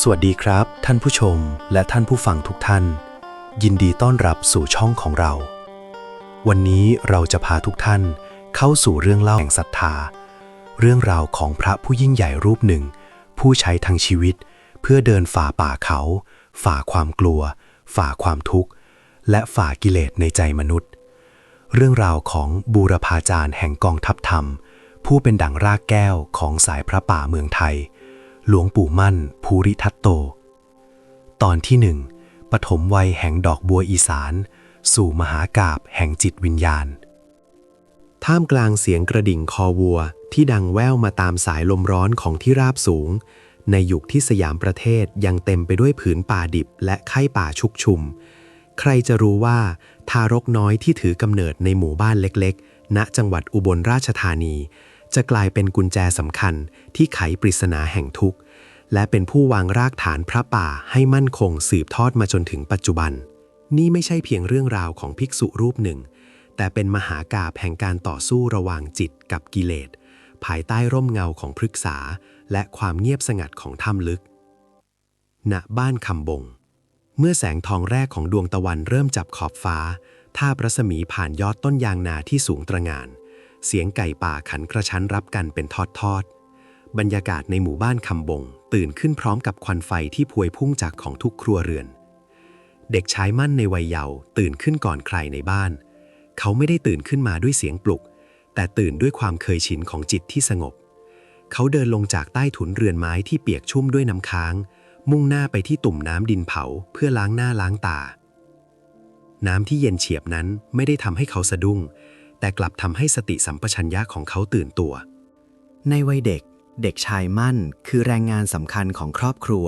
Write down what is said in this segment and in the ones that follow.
สวัสดีครับ ท่านผู้ชมและท่านผู้ฟังทุกท่าน ยินดีต้อนรับสู่ช่องของเรา วันนี้เราจะพาทุกท่านเข้าสู่เรื่องเล่าแห่งศรัทธา เรื่องราวของพระผู้ยิ่งใหญ่รูปหนึ่ง ผู้ใช้ทั้งชีวิต เพื่อเดินฝ่าป่าเขา ฝ่าความกลัว ฝ่าความทุกข์ และฝ่ากิเลสในใจมนุษย์ เรื่องราวของบูรพาจารย์แห่งกองทัพธรรม ผู้เป็นดั่งรากแก้วของสายพระป่าเมืองไทย หลวงปู่มั่น ภูริทัตโต ตอนที่หนึ่งปฐมวัยแห่งดอกบัวอีสาน สู่มหากาบแห่งจิตวิญญาณ ท่ามกลางเสียงกระดิ่งคอวัวที่ดังแว่วมาตามสายลมร้อนของที่ราบสูง ในยุคที่สยามประเทศยังเต็มไปด้วยผืนป่าดิบและไข้ป่าชุกชุม ใครจะรู้ว่า ทารกน้อยที่ถือกำเนิดในหมู่บ้านเล็กๆ ณจังหวัดอุบลราชธานี จะกลายเป็นกุญแจสำคัญที่ไขปริศนาแห่งทุกข์ และเป็นผู้วางรากฐานพระป่าให้มั่นคงสืบทอดมาจนถึงปัจจุบัน นี่ไม่ใช่เพียงเรื่องราวของภิกษุรูปหนึ่ง แต่เป็นมหากาบแห่งการต่อสู้ระหว่างจิตกับกิเลส ภายใต้ร่มเงาของพฤกษา และความเงียบสงัดของถ้ำลึก ณ บ้านคำบง เมื่อแสงทองแรกของดวงตะวันเริ่มจับขอบฟ้าท่าบรัศมีผ่านยอดต้นยางนาที่สูงตระงาน เสียงไก่ป่าขันกระชั้นรับกันเป็นทอดๆ บรรยากาศในหมู่บ้านคำบง ตื่นขึ้นพร้อมกับควันไฟที่พวยพุ่งจากของทุกครัวเรือน เด็กชายมั่นในวัยเยาว์ตื่นขึ้นก่อนใครในบ้าน เขาไม่ได้ตื่นขึ้นมาด้วยเสียงปลุก แต่ตื่นด้วยความเคยชินของจิตที่สงบ เขาเดินลงจากใต้ถุนเรือนไม้ที่เปียกชุ่มด้วยน้ำค้าง มุ่งหน้าไปที่ตุ่มน้ำดินเผาเพื่อล้างหน้าล้างตา น้ำที่เย็นเฉียบนั้นไม่ได้ทำให้เขาสะดุ้ง แต่กลับทำให้สติสัมปชัญญะของเขาตื่นตัว ในวัยเด็ก เด็กชายมั่นคือแรงงานสำคัญของครอบครัว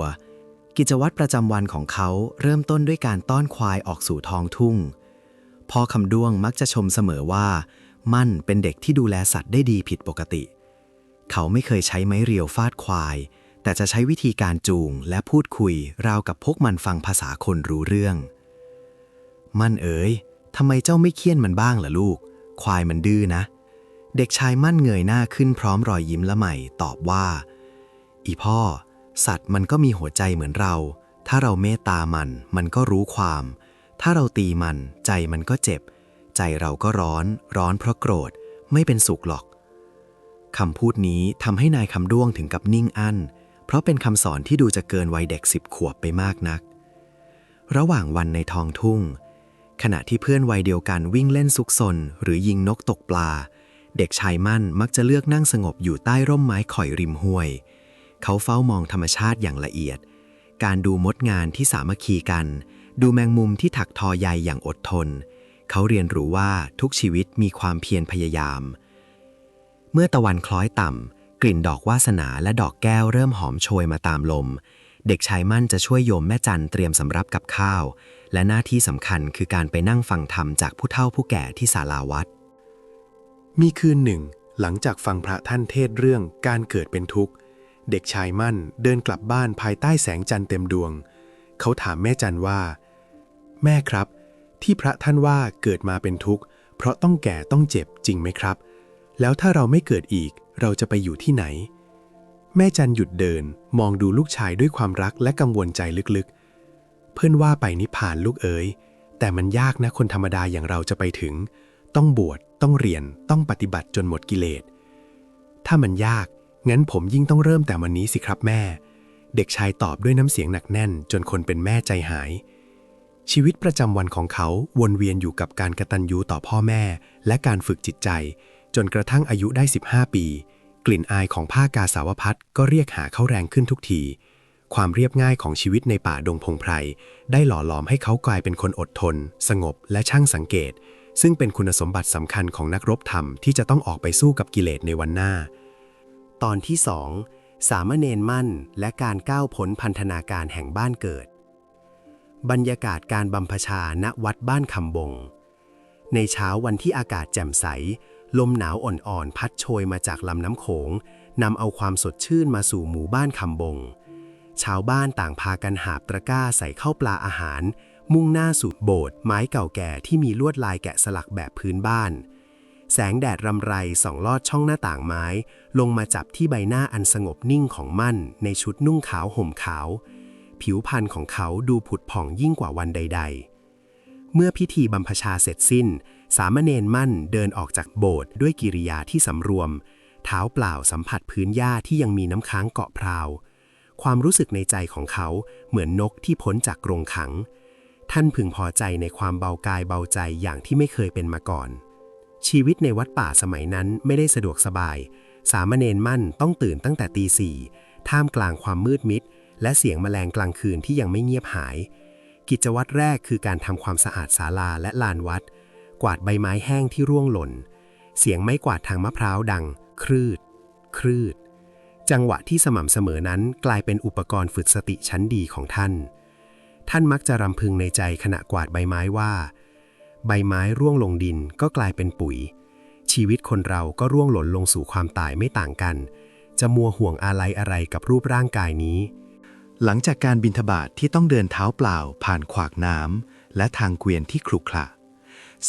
กิจวัตรประจำวันของเขาเริ่มต้นด้วยการต้อนควายออกสู่ท้องทุ่ง พ่อคำด้วงมักจะชมเสมอว่า มั่นเป็นเด็กที่ดูแลสัตว์ได้ดีผิดปกติ เขาไม่เคยใช้ไม้เรียวฟาดควาย แต่จะใช้วิธีการจูงและพูดคุย ราวกับพวกมันฟังภาษาคนรู้เรื่อง มั่นเอ๋ยทำไมเจ้าไม่เคี่ยนมันบ้างล่ะลูก ควายมันดื้อนะ เด็กชายมั่นเงยหน้าขึ้นพร้อมรอยยิ้มละใหม่ตอบว่า อีพ่อ สัตว์มันก็มีหัวใจเหมือนเรา ถ้าเราเมตตามัน มันก็รู้ความ ถ้าเราตีมัน ใจมันก็เจ็บ ใจเราก็ร้อน ร้อนเพราะโกรธ ไม่เป็นสุขหรอกคำพูดนี้ทำให้นายคำด้วงถึงกับนิ่งอั้น เพราะเป็นคำสอนที่ดูจะเกินวัยเด็กสิบขวบไปมากนัก ระหว่างวันในทองทุ่ง ขณะที่เพื่อนวัยเดียวกันวิ่งเล่นซุกซนหรือยิงนกตกปลา เด็กชายมั่นมักจะเลือกนั่งสงบอยู่ใต้ร่มไม้ข่อยริมห้วย เขาเฝ้ามองธรรมชาติอย่างละเอียด การดูมดงานที่สามัคคีกัน ดูแมงมุมที่ถักทอใยอย่างอดทน เขาเรียนรู้ว่าทุกชีวิตมีความเพียรพยายาม เมื่อตะวันคล้อยต่ำกลิ่นดอกวาสนาและดอกแก้วเริ่มหอมโชยมาตามลม เด็กชายมั่นจะช่วยโยมแม่จันเตรียมสำรับกับข้าว และหน้าที่สำคัญคือการไปนั่งฟังธรรมจากผู้เฒ่าผู้แก่ที่ศาลาวัด มีคืนหนึ่ง หลังจากฟังพระท่านเทศเรื่องการเกิดเป็นทุกข์ เด็กชายมั่นเดินกลับบ้านภายใต้แสงจันทร์เต็มดวง เขาถามแม่จันว่า แม่ครับ ที่พระท่านว่าเกิดมาเป็นทุกข์ เพราะต้องแก่ต้องเจ็บจริงไหมครับ แล้วถ้าเราไม่เกิดอีกเราจะไปอยู่ที่ไหน แม่จันหยุดเดินมองดูลูกชายด้วยความรักและกังวลใจลึกๆ เพื่อนว่าไปนิพพานลูกเอ๋ยแต่มันยากนะคนธรรมดาอย่างเราจะไปถึง ต้องบวชต้องเรียนต้องปฏิบัติจนหมดกิเลส ถ้ามันยาก งั้นผมยิ่งต้องเริ่มแต่วันนี้สิครับแม่ เด็กชายตอบด้วยน้ำเสียงหนักแน่น จนคนเป็นแม่ใจหาย ชีวิตประจำวันของเขาวนเวียนอยู่กับการกระตันยูต่อพ่อแม่ และการฝึกจิตใจ จนกระทั่งอายุได้ 15 ปี กลิ่นอายของผ้ากาสาวพัดก็เรียกหาเขาแรงขึ้นทุกที ความเรียบง่ายของชีวิตในป่าดงพงไพรได้หล่อหลอมให้เขากลายเป็นคนอดทน สงบและช่างสังเกต ซึ่งเป็นคุณสมบัติสำคัญของนักรบธรรมที่จะต้องออกไปสู้กับกิเลสในวันหน้า ตอนที่สองสามเณรมั่นและการก้าวพ้นพันธนาการแห่งบ้านเกิด บรรยากาศการบำพชาณวัดบ้านคำบง ในเช้าวันที่อากาศแจ่มใส ลมหนาวอ่อนๆพัดโชยมาจากลำน้ำโขงนำเอาความสดชื่นมาสู่หมู่บ้านคำบง ชาวบ้านต่างพากันหาบตะกร้าใส่ข้าวปลาอาหาร มุ่งหน้าสู่โบสถ์ไม้เก่าแก่ที่มีลวดลายแกะสลักแบบพื้นบ้าน แสงแดดรำไรส่องลอดช่องหน้าต่างไม้ ลงมาจับที่ใบหน้าอันสงบนิ่งของมั่น ในชุดนุ่งขาวห่มขาว ผิวพรรณของเขาดูผุดผ่องยิ่งกว่าวันใด ๆ เมื่อพิธีบรรพชาเสร็จสิ้น สามเณรมั่นเดินออกจากโบสถ์ด้วยกิริยาที่สำรวม เท้าเปล่าสัมผัสพื้นหญ้าที่ยังมีน้ำค้างเกาะพราว ความรู้สึกในใจของเขาเหมือนนกที่พ้นจากกรงขัง ท่านพึงพอใจในความเบากายเบาใจอย่างที่ไม่เคยเป็นมาก่อน ชีวิตในวัดป่าสมัยนั้นไม่ได้สะดวกสบาย สามเณรมั่นต้องตื่นตั้งแต่ตีสี่ท่ามกลางความมืดมิด และเสียงแมลงกลางคืนที่ยังไม่เงียบหาย กิจวัตรแรกคือการทำความสะอาดศาลาและลานวัด กวาดใบไม้แห้งที่ร่วงหล่น เสียงไม้กวาดทางมะพร้าวดัง ครืด ครืด จังหวะที่สม่ำเสมอนั้นกลายเป็นอุปกรณ์ฝึกสติชั้นดีของท่าน ท่านมักจะรำพึงในใจขณะกวาดใบไม้ว่า ใบไม้ร่วงลงดินก็กลายเป็นปุ๋ย ชีวิตคนเราก็ร่วงหล่นลงสู่ความตายไม่ต่างกัน จะมัวห่วงอะไรอะไรกับรูปร่างกายนี้ หลังจากการบินทบาทที่ต้องเดินเท้าเปล่า ผ่านขวากน้ำและทางเกวียนที่ขรุขระ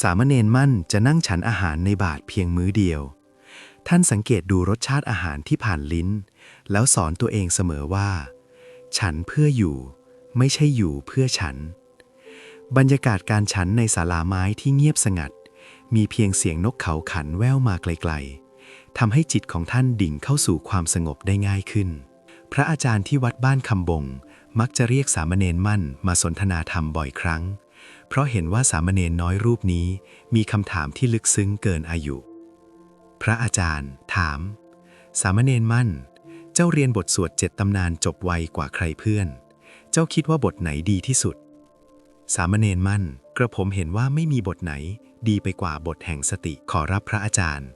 สามเณรมั่นจะนั่งฉันอาหารในบาทเพียงมื้อเดียว ท่านสังเกตดูรสชาติอาหารที่ผ่านลิ้น แล้วสอนตัวเองเสมอว่า ฉันเพื่ออยู่ ไม่ใช่อยู่เพื่อฉัน บรรยากาศการฉันในศาลาไม้ที่เงียบสงัด มีเพียงเสียงนกเขาขันแว่วมาไกลๆทำให้จิตของท่านดิ่งเข้าสู่ความสงบได้ง่ายขึ้น พระอาจารย์ที่วัดบ้านคำบง มักจะเรียกสามเณรมั่นมาสนทนาธรรมบ่อยครั้ง เพราะเห็นว่าสามเณรน้อยรูปนี้ มีคำถามที่ลึกซึ้งเกินอายุ พระอาจารย์ ถาม สามเณรมั่น เจ้าเรียนบทสวดเจ็ดตำนานจบไวกว่าใครเพื่อน เจ้าคิดว่าบทไหนดีที่สุด สามเณรมั่น กระผมเห็นว่าไม่มีบทไหน ดีไปกว่าบทแห่งสติขอรับพระอาจารย์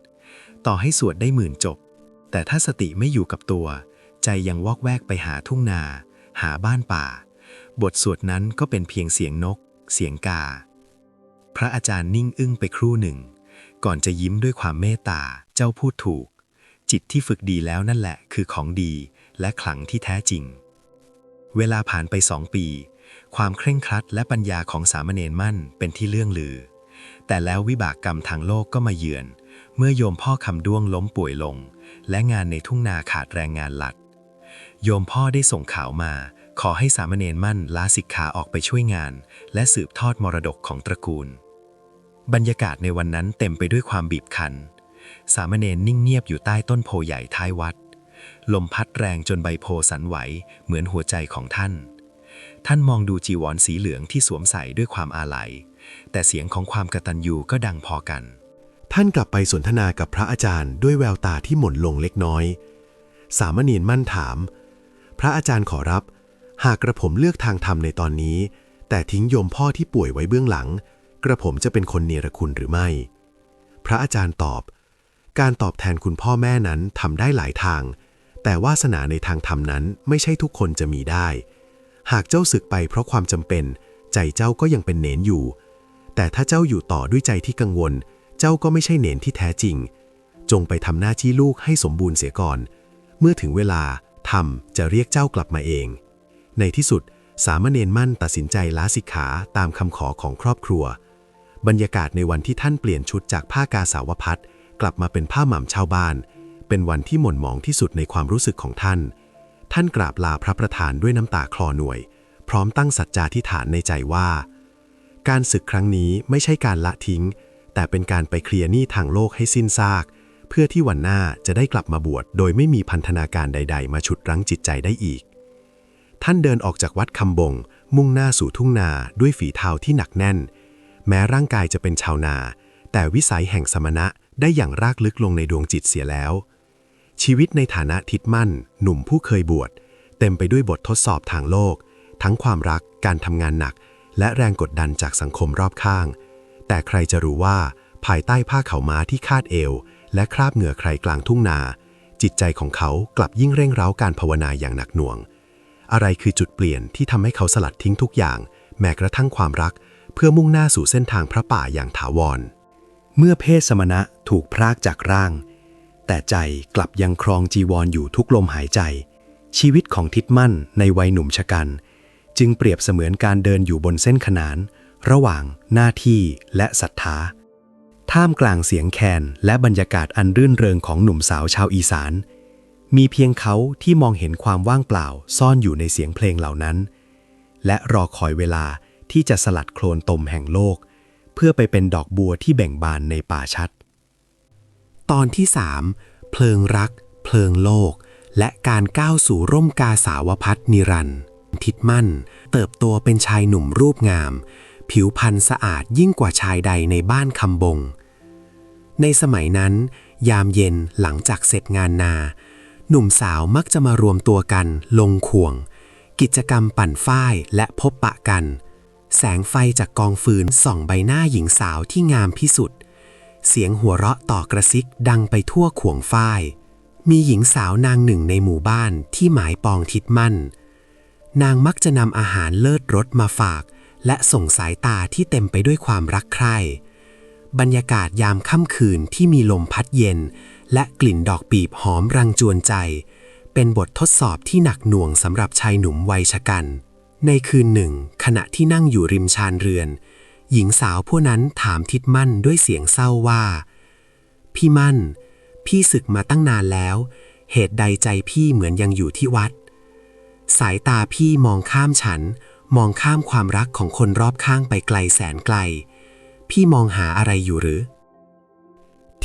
ต่อให้สวดได้หมื่นจบ แต่ถ้าสติไม่อยู่กับตัว ใจยังวอกแวกไปหาทุ่งนา หาบ้านป่า บทสวดนั้นก็เป็นเพียงเสียงนก เสียงกา พระอาจารย์นิ่งอึ้งไปครู่หนึ่ง ก่อนจะยิ้มด้วยความเมตตา เจ้าพูดถูก จิตที่ฝึกดีแล้วนั่นแหละ คือของดีและขลังที่แท้จริง เวลาผ่านไปสองปี ความเคร่งครัดและปัญญาของสามเณรมั่นเป็นที่เลื่องลือ แต่แล้ววิบากกรรมทางโลกก็มาเยือน เมื่อโยมพ่อคำด้วงล้มป่วยลง และงานในทุ่งนาขาดแรงงานหลักโยมพ่อได้ส่งข่าวมา ขอให้สามเณรมั่นลาสิกขาออกไปช่วยงาน และสืบทอดมรดกของตระกูล บรรยากาศในวันนั้นเต็มไปด้วยความบีบคั้น สามเณรนิ่งเงียบอยู่ใต้ต้นโพใหญ่ท้ายวัด ลมพัดแรงจนใบโพสั่นไหวเหมือนหัวใจของท่าน ท่านมองดูจีวรสีเหลืองที่สวมใส่ด้วยความอาลัย แต่เสียงของความกระตัญญูก็ดังพอกัน ท่านกลับไปสนทนากับพระอาจารย์ด้วยแววตาที่หม่นลงเล็กน้อย สามเณรมั่นถาม พระอาจารย์ขอรับ หากกระผมเลือกทางธรรมในตอนนี้ แต่ทิ้งโยมพ่อที่ป่วยไว้เบื้องหลัง กระผมจะเป็นคนเนรคุณหรือไม่ พระอาจารย์ตอบ การตอบแทนคุณพ่อแม่นั้นทำได้หลายทาง แต่วาสนาในทางธรรมนั้นไม่ใช่ทุกคนจะมีได้ หากเจ้าศึกไปเพราะความจำเป็น ใจเจ้าก็ยังเป็นเนนอยู่ แต่ถ้าเจ้าอยู่ต่อด้วยใจที่กังวล เจ้าก็ไม่ใช่เนนที่แท้จริง จงไปทำหน้าที่ลูกให้สมบูรณ์เสียก่อน เมื่อถึงเวลาธรรมจะเรียกเจ้ากลับมาเอง ในที่สุดสามเณรมั่นตัดสินใจลาสิกขาตามคำขอของครอบครัว บรรยากาศในวันที่ท่านเปลี่ยนชุดจากผ้ากาสาวพัดกลับมาเป็นผ้าหม่ำชาวบ้าน เป็นวันที่หม่นหมองที่สุดในความรู้สึกของท่าน ท่านกราบลาพระประธานด้วยน้ำตาคลอหน่วย พร้อมตั้งสัจจาธิฐานในใจว่า การศึกครั้งนี้ไม่ใช่การละทิ้ง แต่เป็นการไปเคลียร์หนี้ทางโลกให้สิ้นซาก เพื่อที่วันหน้าจะได้กลับมาบวชโดยไม่มีพันธนาการใด ๆ มาฉุดรั้งจิตใจได้อีก ท่านเดินออกจากวัดคำบง มุ่งหน้าสู่ทุ่งนาด้วยฝีเท้าที่หนักแน่น แม้ร่างกายจะเป็นชาวนา แต่วิสัยแห่งสมณะได้อย่างรากลึกลงในดวงจิตเสียแล้ว ชีวิตในฐานะทิดมั่น หนุ่มผู้เคยบวช เต็มไปด้วยบททดสอบทางโลก ทั้งความรักการทำงานหนัก และแรงกดดันจากสังคมรอบข้าง แต่ใครจะรู้ว่า ภายใต้ผ้าเขาม้าที่คาดเอว และคราบเหงื่อใครกลางทุ่งนา จิตใจของเขากลับยิ่งเร่งเร้าการภาวนาอย่างหนักหน่วง อะไรคือจุดเปลี่ยนที่ทำให้เขาสลัดทิ้งทุกอย่าง แม้กระทั่งความรัก เพื่อมุ่งหน้าสู่เส้นทางพระป่าอย่างถาวร เมื่อเพศสมณะถูกพรากจากร่าง แต่ใจกลับยังครองจีวรออยู่ทุกลมหายใจ ชีวิตของทิดมั่นในวัยหนุ่มชะกัน จึงเปรียบเสมือนการเดินอยู่บนเส้นขนาน ระหว่างหน้าที่และศรัทธาท่ามกลางเสียงแคนและบรรยากาศอันรื่นเริงของหนุ่มสาวชาวอีสาน มีเพียงเขาที่มองเห็นความว่างเปล่าซ่อนอยู่ในเสียงเพลงเหล่านั้น และรอคอยเวลา ที่จะสลัดโคลนตมแห่งโลก เพื่อไปเป็นดอกบัวที่แบ่งบานในป่าชัด ตอนที่ 3 เพลิงรัก เพลิงโลก และการก้าวสู่ร่มกาสาวพัฒนิรันทิดมั่น เติบโตเป็นชายหนุ่มรูปงาม ผิวพรรณสะอาดยิ่งกว่าชายใดในบ้านคำบง ในสมัยนั้น ยามเย็นหลังจากเสร็จงานนา หนุ่มสาวมักจะมารวมตัวกันลงข่วงกิจกรรมปั่นฝ้ายและพบปะกัน แสงไฟจากกองฟืนส่องใบหน้าหญิงสาวที่งามพิสุทธิ์เสียงหัวเราะต่อกระซิกดังไปทั่วข่วงฝ้าย มีหญิงสาวนางหนึ่งในหมู่บ้านที่หมายปองทิดมั่น นางมักจะนำอาหารเลิศรสมาฝาก และส่งสายตาที่เต็มไปด้วยความรักใคร่ บรรยากาศยามค่ำคืนที่มีลมพัดเย็น และกลิ่นดอกปีบหอมรังจวนใจ เป็นบททดสอบที่หนักหน่วงสำหรับชายหนุ่มวัยชะกัน ในคืนหนึ่ง ขณะที่นั่งอยู่ริมชานเรือน หญิงสาวผู้นั้นถามทิดมั่นด้วยเสียงเศร้าว่า พี่มั่น พี่ศึกมาตั้งนานแล้ว เหตุใดใจพี่เหมือนยังอยู่ที่วัด สายตาพี่มองข้ามฉัน มองข้ามความรักของคนรอบข้างไปไกลแสนไกล พี่มองหาอะไรอยู่หรือ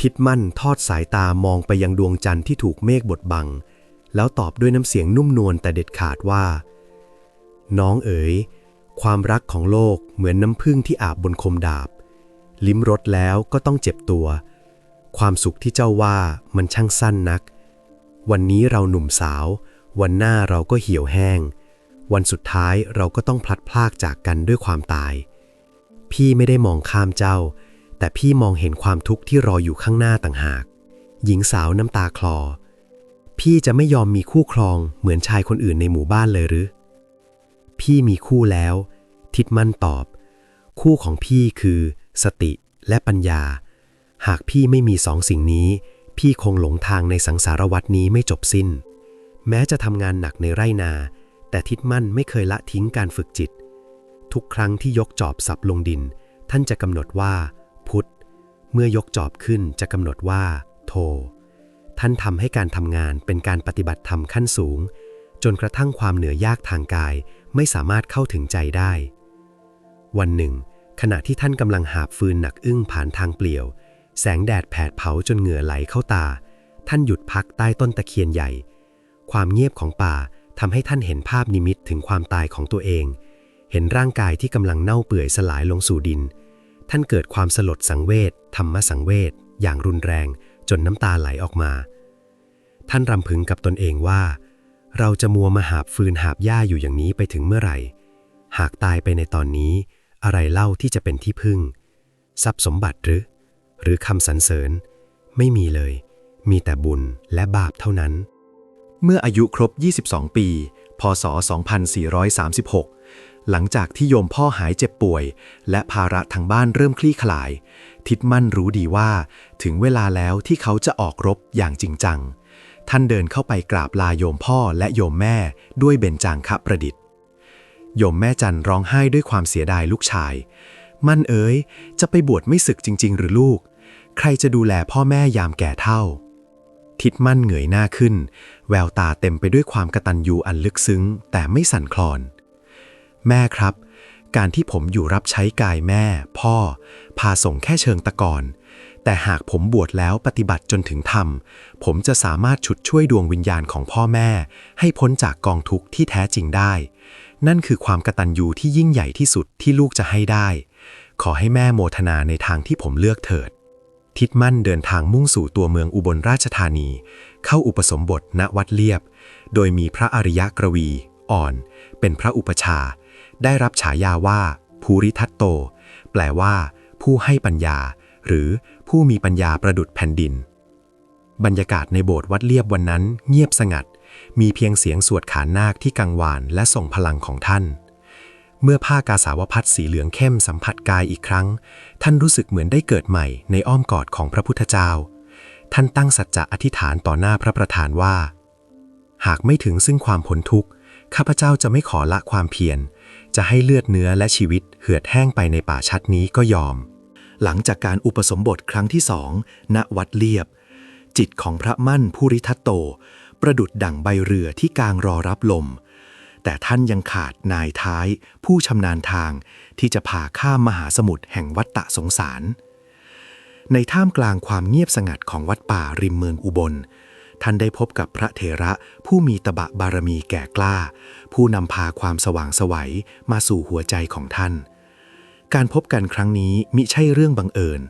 ทิดมั่นทอดสายตามองไปยังดวงจันทร์ที่ถูกเมฆบดบัง แล้วตอบด้วยน้ำเสียงนุ่มนวลแต่เด็ดขาดว่า น้องเอ๋ย ความรักของโลกเหมือนน้ำพึ่งที่อาบบนคมดาบ ลิ้มรสแล้วก็ต้องเจ็บตัว ความสุขที่เจ้าว่ามันช่างสั้นนัก วันนี้เราหนุ่มสาว วันหน้าเราก็เหี่ยวแห้ง วันสุดท้ายเราก็ต้องพลัดพรากจากกันด้วยความตาย พี่ไม่ได้มองข้ามเจ้า แต่พี่มองเห็นความทุกข์ที่รออยู่ข้างหน้าต่างหาก หญิงสาวน้ำตาคลอ พี่จะไม่ยอมมีคู่ครองเหมือนชายคนอื่นในหมู่บ้านเลยหรือ พี่มีคู่แล้ว ทิดมั่นตอบ คู่ของพี่คือ สติและปัญญา หากพี่ไม่มีสองสิ่งนี้ พี่คงหลงทางในสังสารวัตนี้ไม่จบสิ้น แม้จะทำงานหนักในไร่นา แต่ทิดมั่นไม่เคยละทิ้งการฝึกจิต ทุกครั้งที่ยกจอบสับลงดิน ท่านจะกำหนดว่า พุทธ เมื่อยกจอบขึ้นจะกำหนดว่า โท ท่านทำให้การทำงานเป็นการปฏิบัติธรรมขั้นสูง จนกระทั่งความเหนือยากทางกาย ไม่สามารถเข้าถึงใจได้ วันหนึ่ง ขณะที่ท่านกำลังหาบฟืนหนักอึ้งผ่านทางเปลี่ยว แสงแดดแผดเผาจนเหงื่อไหลเข้าตา ท่านหยุดพักใต้ต้นตะเคียนใหญ่ ความเงียบของป่าทำให้ท่านเห็นภาพนิมิตถึงความตายของตัวเอง เห็นร่างกายที่กำลังเน่าเปื่อยสลายลงสู่ดิน ท่านเกิดความสลดสังเวชธรรมสังเวชอย่างรุนแรงจนน้ำตาไหลออกมา ท่านรำพึงกับตนเองว่า เราจะมัวมาหาบฟืนหาบหญ้าอยู่อย่างนี้ไปถึงเมื่อไหร่ หากตายไปในตอนนี้ อะไรเล่าที่จะเป็นที่พึ่ง ทรัพย์สมบัติหรือ หรือคำสรรเสริญ ไม่มีเลย มีแต่บุญและบาปเท่านั้น เมื่ออายุครบ 22 ปี พศ 2436 หลังจากที่โยมพ่อหายเจ็บป่วย และภาระทางบ้านเริ่มคลี่คลาย ทิดมั่นรู้ดีว่า ถึงเวลาแล้วที่เขาจะออกรบอย่างจริงจัง ท่านเดินเข้าไปกราบลาโยมพ่อและโยมแม่ด้วยเบญจางคประดิษฐ์ โยมแม่จันร้องไห้ด้วยความเสียดายลูกชาย มั่นเอ๋ยจะไปบวชไม่ศึกจริง ๆ หรือลูก ใครจะดูแลพ่อแม่ยามแก่เท่า ทิดมั่นเหงยหน้าขึ้น แววตาเต็มไปด้วยความกระตัญญูอันลึกซึ้ง แต่ไม่สั่นคลอน แม่ครับ การที่ผมอยู่รับใช้กายแม่ พ่อ พาส่งแค่เชิงตะกอน แต่หากผมบวชแล้วปฏิบัติจนถึงธรรม ผมจะสามารถฉุดช่วยดวงวิญญาณของพ่อแม่ ให้พ้นจากกองทุกข์ที่แท้จริงได้ นั่นคือความกตัญญูที่ยิ่งใหญ่ที่สุดที่ลูกจะให้ได้ ขอให้แม่โมทนาในทางที่ผมเลือกเถิด ทิดมั่นเดินทางมุ่งสู่ตัวเมืองอุบลราชธานี เข้าอุปสมบทณวัดเลียบ โดยมีพระอริยกระวี อ่อน เป็นพระอุปชา ได้รับฉายาว่าภูริทัตโต แปลว่า ผู้ให้ปัญญา หรือผู้มีปัญญาประดุดแผ่นดิน บรรยากาศในโบสถ์วัดเลียบวันนั้นเงียบสงัด มีเพียงเสียงสวดขานนาคที่กังวานและส่งพลังของท่าน เมื่อผ้ากาสาวพัดสีเหลืองเข้มสัมผัสกายอีกครั้ง ท่านรู้สึกเหมือนได้เกิดใหม่ในอ้อมกอดของพระพุทธเจ้า ท่านตั้งสัจจะอธิษฐานต่อหน้าพระประธานว่า หากไม่ถึงซึ่งความพ้นทุกข์ข้าพเจ้าจะไม่ขอละความเพียร จะให้เลือดเนื้อและชีวิตเหือดแห้งไปในป่าชัดนี้ก็ยอม หลังจากการอุปสมบทครั้งที่สองณวัดเลียบ จิตของพระมั่นภูริทัตโต ประดุดดั่งใบเรือที่กางรอรับลม แต่ท่านยังขาดนายท้าย ผู้ชำนาญทางที่จะพาข้ามมหาสมุทรแห่งวัฏฏะสงสาร ในท่ามกลางความเงียบสงัดของวัดป่าริมเมืองอุบลท่านได้พบกับพระเถระผู้มีตบะบารมีแก่กล้า ผู้นำพาความสว่างสวัยมาสู่หัวใจของท่าน การพบกันครั้งนี้มิใช่เรื่องบังเอิญ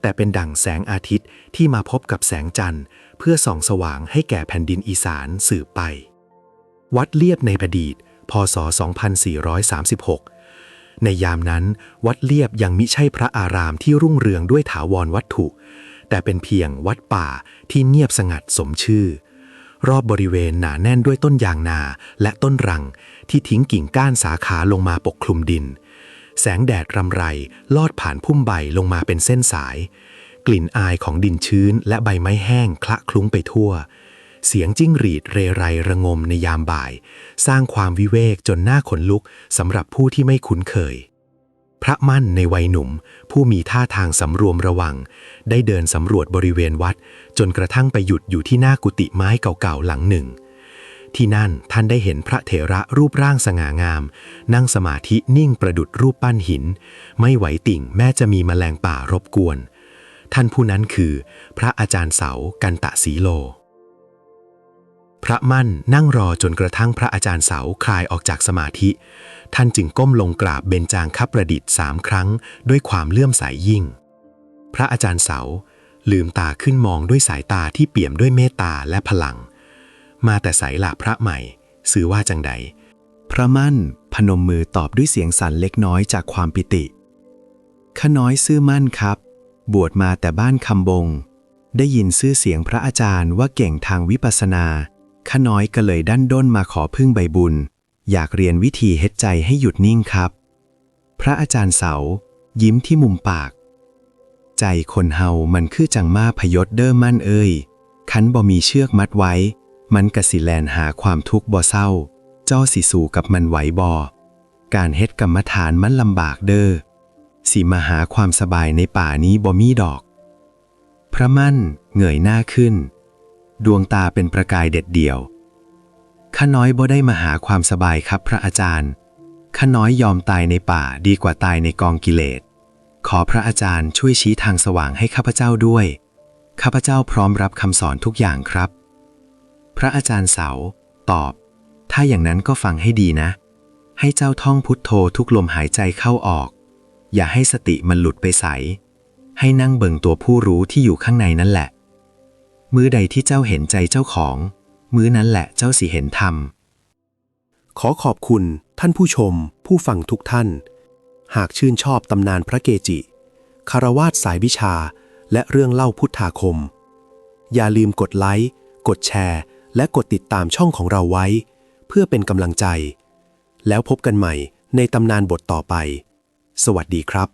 แต่เป็นดั่งแสงอาทิตย์ที่มาพบกับแสงจันทร์ เพื่อส่องสว่างให้แก่แผ่นดินอีสานสืบไป วัดเลียบในอดีต พศ 2436 ในยามนั้น วัดเลียบยังมิใช่พระอารามที่รุ่งเรืองด้วยถาวรวัตถุ แต่เป็นเพียงวัดป่าที่เงียบสงัดสมชื่อ รอบบริเวณหนาแน่นด้วยต้นยางนาและต้นรัง ที่ทิ้งกิ่งก้านสาขาลงมาปกคลุมดิน แสงแดดรำไร ลอดผ่านพุ่มใบลงมาเป็นเส้นสาย กลิ่นอายของดินชื้นและใบไม้แห้งคละคลุ้งไปทั่ว เสียงจิ้งหรีดเรไรระงมในยามบ่าย สร้างความวิเวกจนหน่าขนลุกสำหรับผู้ที่ไม่คุ้นเคย พระมั่นในวัยหนุ่ม ผู้มีท่าทางสำรวมระวัง ได้เดินสำรวจบริเวณวัด จนกระทั่งไปหยุดอยู่ที่หน้ากุฏิไม้เก่าๆหลังหนึ่ง ที่นั่นท่านได้เห็นพระเถระรูปร่างสง่างาม นั่งสมาธินิ่งประดุดรูปปั้นหิน ไม่ไหวติ่งแม้จะมีแมลงป่ารบกวน ท่านผู้นั้นคือ พระอาจารย์เสากันตะสีโล พระมั่นนั่งรอจนกระทั่งพระอาจารย์เสาคลายออกจากสมาธิ ท่านจึงก้มลงกราบเบญจางคับประดิษฐ์สามครั้ง ด้วยความเลื่อมใสยยิ่ง พระอาจารย์เสาลืมตาขึ้นมองด้วยสายตาที่เปี่ยมด้วยเมตตาและพลัง มาแต่ใสหละพระใหม่ สื่อว่าจังใด พระมั่น พนมมือตอบด้วยเสียงสั่นเล็กน้อยจากความปิติ ขน้อยซื่อมั่นครับ บวชมาแต่บ้านคำบง ได้ยินชื่อเสียงพระอาจารย์ว่าเก่งทางวิปัสสนา ขน้อยก็เลยดันด้นมาขอพึ่งใบบุญ อยากเรียนวิธีเฮ็ดใจให้หยุดนิ่งครับ พระอาจารย์เสา ยิ้มที่มุมปาก ใจคนเฮามันคือจังมาพยศเด้อมั่นเอ้ยคันบ่มีเชือกมัดไว้ มันกะสิแลนหาความทุกข์บ่เศร้า เจ้าสิสู่กับมันไหวบ่การเฮ็ดกรรมฐานมันลำบากเด้อสิมาหาความสบายในป่านี้บ่มีดอก พระมั่นเงยหน้าขึ้น ดวงตาเป็นประกายเด็ดเดี่ยวข้าน้อยบ่ได้มาหาความสบายครับพระอาจารย์ข้าน้อยยอมตายในป่าดีกว่าตายในกองกิเลส ขอพระอาจารย์ช่วยชี้ทางสว่างให้ข้าพเจ้าด้วย ข้าพเจ้าพร้อมรับคำสอนทุกอย่างครับ พระอาจารย์เสาตอบ ถ้าอย่างนั้นก็ฟังให้ดีนะ ให้เจ้าท่องพุทโธทุกลมหายใจเข้าออก อย่าให้สติมันหลุดไปใส ให้นั่งเบิ่งตัวผู้รู้ที่อยู่ข้างในนั่นแหละ มือใดที่เจ้าเห็นใจเจ้าของ มื้อนั้นแหละเจ้าสิเห็นธรรม ขอขอบคุณท่านผู้ชม ผู้ฟังทุกท่าน หากชื่นชอบตำนานพระเกจิ คารวาสสายวิชา และเรื่องเล่าพุทธาคม อย่าลืมกดไลค์ กดแชร์ และกดติดตามช่องของเราไว้ เพื่อเป็นกำลังใจ แล้วพบกันใหม่ในตำนานบทต่อไป สวัสดีครับ